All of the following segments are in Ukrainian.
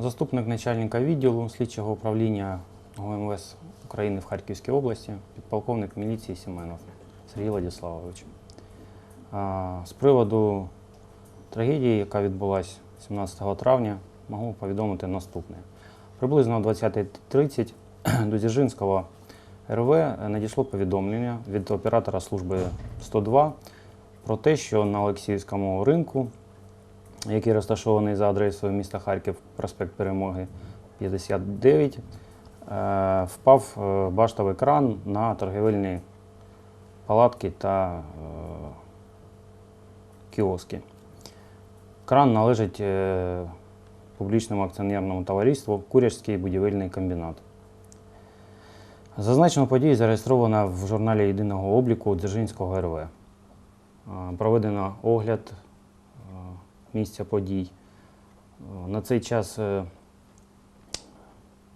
Заступник начальника відділу слідчого управління ГУМВС України в Харківській області, підполковник міліції Сіменов Сергій Владиславович. З приводу трагедії, яка відбулася 17 травня, можу повідомити наступне. Приблизно о 20.30 до Дзержинського РВ надійшло повідомлення від оператора служби 102 про те, що на Олексіївському ринку який розташований за адресою міста Харків, проспект Перемоги 59, е, впав е, баштовий кран на торгівельні палатки та е, кіоски. Кран належить публічному акціонерному товариству Курячський будівельний комбінат. Зазначену подію зареєстровано в журналі єдиного обліку Дзержинського РВ. Проведено огляд місця подій. Е, На цей час е,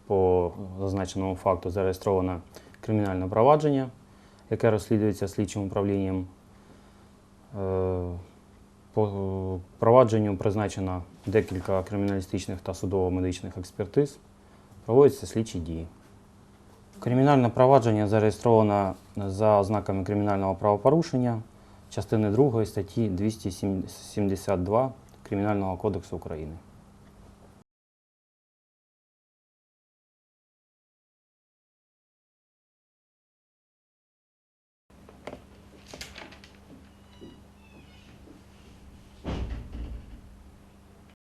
по зазначеному факту зареєстровано кримінальне провадження, яке розслідується слідчим управлінням. Е, По провадженню призначено декілька криміналістичних та судово-медичних експертиз. Проводяться слідчі дії. Кримінальне провадження зареєстровано за ознаками кримінального правопорушення частини 2 статті 272 Кримінального кодексу України.